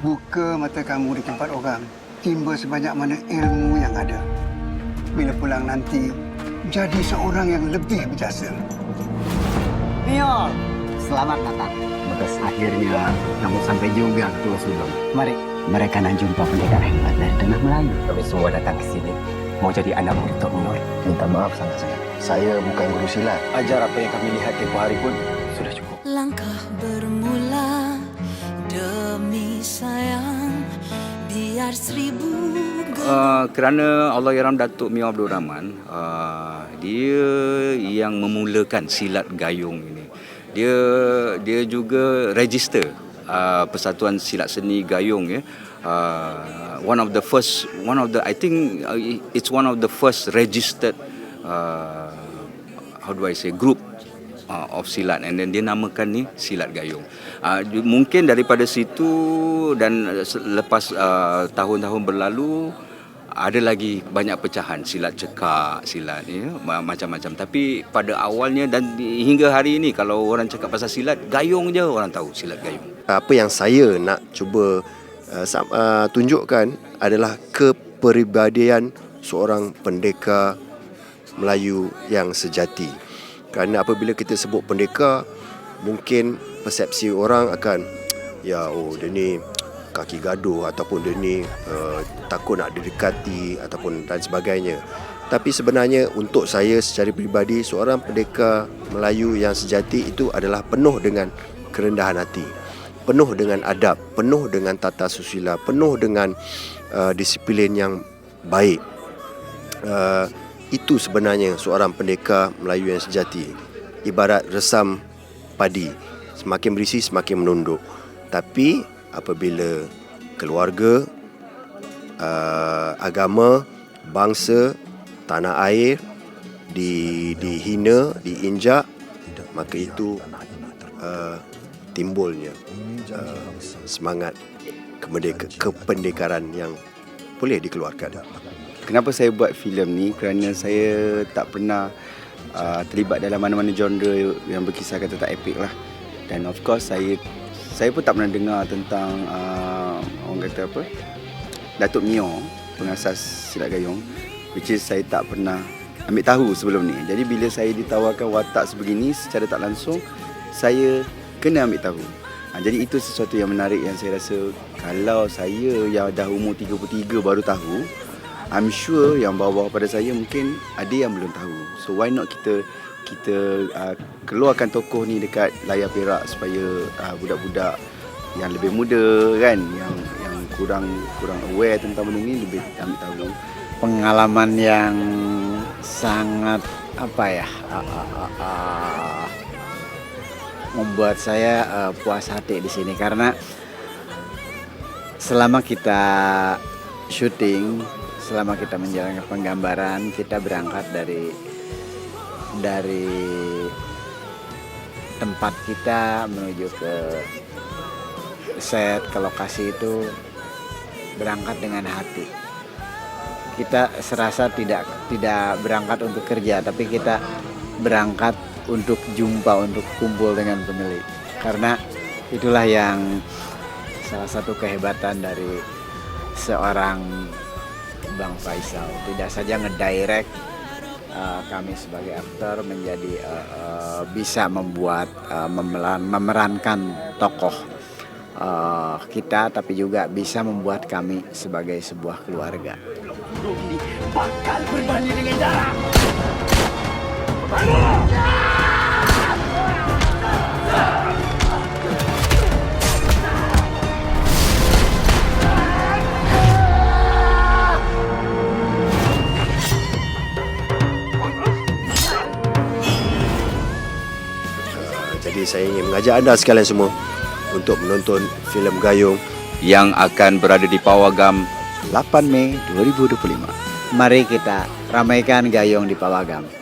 Buka mata kamu di tempat orang. Timba sebanyak mana ilmu yang ada. Bila pulang nanti, jadi seorang yang lebih berjasa. Mio, selamat datang. Bekas akhirnya kamu sampai juga ke Tua Sulung. Mari, mereka nak jumpa pendekar hebat dari Tanah Melayu. Kami semua datang ke sini mau jadi anak murid Tok Minor. Minta maaf sangat-sangat. Saya bukan guru silat. Ajar apa yang kami lihat tempoh hari pun sudah cukup. Biar seribu Uh, kerana Allah Yaram Datuk Mio Abdul Rahman uh, dia yang memulakan silat gayung ini. Dia dia juga register uh, Persatuan Silat Seni Gayung ya. Uh, one of the first one of the I think it's one of the first registered uh, how do I say group uh, of silat and then dia namakan ni silat gayung. Uh, mungkin daripada situ dan se- lepas uh, tahun-tahun berlalu ada lagi banyak pecahan silat cekak, silat ya, ma- macam-macam. Tapi pada awalnya dan hingga hari ini kalau orang cakap pasal silat, gayung je orang tahu silat gayung. Apa yang saya nak cuba uh, uh, tunjukkan adalah kepribadian seorang pendekar Melayu yang sejati. Kerana apabila kita sebut pendekar, mungkin persepsi orang akan ya oh dia ni kaki gaduh ataupun dia ni uh, takut nak didekati ataupun dan sebagainya. Tapi sebenarnya untuk saya secara peribadi seorang pendekar Melayu yang sejati itu adalah penuh dengan kerendahan hati. Penuh dengan adab, penuh dengan tata susila, penuh dengan uh, disiplin yang baik. Uh, itu sebenarnya seorang pendekar Melayu yang sejati. Ibarat resam padi, semakin berisi semakin menunduk. Tapi apabila keluarga, uh, agama, bangsa, tanah air di dihina, diinjak, maka itu uh, timbulnya uh, semangat kemerdeka, kependekaran yang boleh dikeluarkan. Kenapa saya buat filem ni? Kerana saya tak pernah uh, terlibat dalam mana-mana genre yang berkisahkan tentang epic lah. Dan of course saya saya pun tak pernah dengar tentang uh, orang kata apa? Datuk Mio, pengasas silat gayung which is saya tak pernah ambil tahu sebelum ni. Jadi bila saya ditawarkan watak sebegini secara tak langsung saya kena ambil tahu. Ha, jadi itu sesuatu yang menarik yang saya rasa kalau saya yang dah umur 33 baru tahu I'm sure yang bawah pada saya mungkin ada yang belum tahu. So why not kita kita uh, keluarkan tokoh ni dekat layar perak supaya uh, budak-budak yang lebih muda kan yang yang kurang kurang aware tentang benda ni lebih ambil tahu. Pengalaman yang sangat apa ya? ah, ah, ah, ah, membuat saya uh, puas hati di sini karena selama kita syuting, selama kita menjalankan penggambaran, kita berangkat dari dari tempat kita menuju ke set ke lokasi itu berangkat dengan hati. Kita serasa tidak tidak berangkat untuk kerja, tapi kita berangkat untuk jumpa, untuk kumpul dengan pemilik. Karena itulah yang salah satu kehebatan dari seorang Bang Faisal. Tidak saja ngedirect uh, kami sebagai aktor menjadi uh, uh, bisa membuat uh, memeran, memerankan tokoh uh, kita, tapi juga bisa membuat kami sebagai sebuah keluarga. Uh, jadi saya ingin mengajak anda sekalian semua untuk menonton filem Gayung Yang akan berada di Pawagam 8 Mei 2025. Mari kita ramaikan gayung di Pawagam.